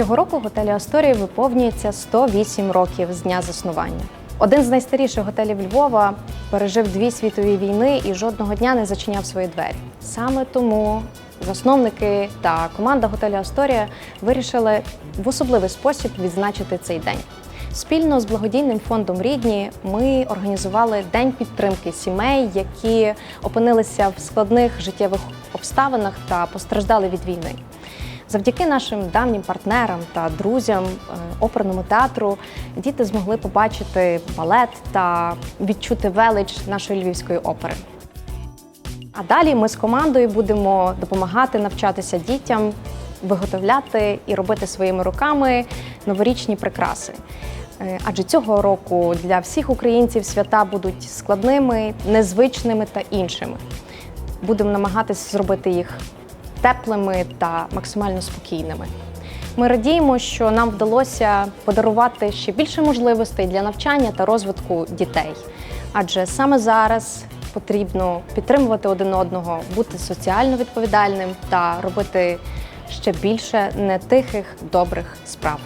Цього року готелі Асторія виповнюється 108 років з дня заснування. Один з найстаріших готелів Львова пережив дві світові війни і жодного дня не зачиняв свої двері. Саме тому засновники та команда готелю Асторія вирішили в особливий спосіб відзначити цей день. Спільно з благодійним фондом Рідні ми організували день підтримки сімей, які опинилися в складних життєвих обставинах та постраждали від війни. Завдяки нашим давнім партнерам та друзям е, оперному театру діти змогли побачити балет та відчути велич нашої львівської опери. А далі ми з командою будемо допомагати навчатися дітям виготовляти і робити своїми руками новорічні прикраси. Е, Адже цього року для всіх українців свята будуть складними, незвичними та іншими. Будемо намагатися зробити їх теплими та максимально спокійними. Ми радіємо, що нам вдалося подарувати ще більше можливостей для навчання та розвитку дітей. Адже саме зараз потрібно підтримувати один одного, бути соціально відповідальним та робити ще більше нетихих добрих справ.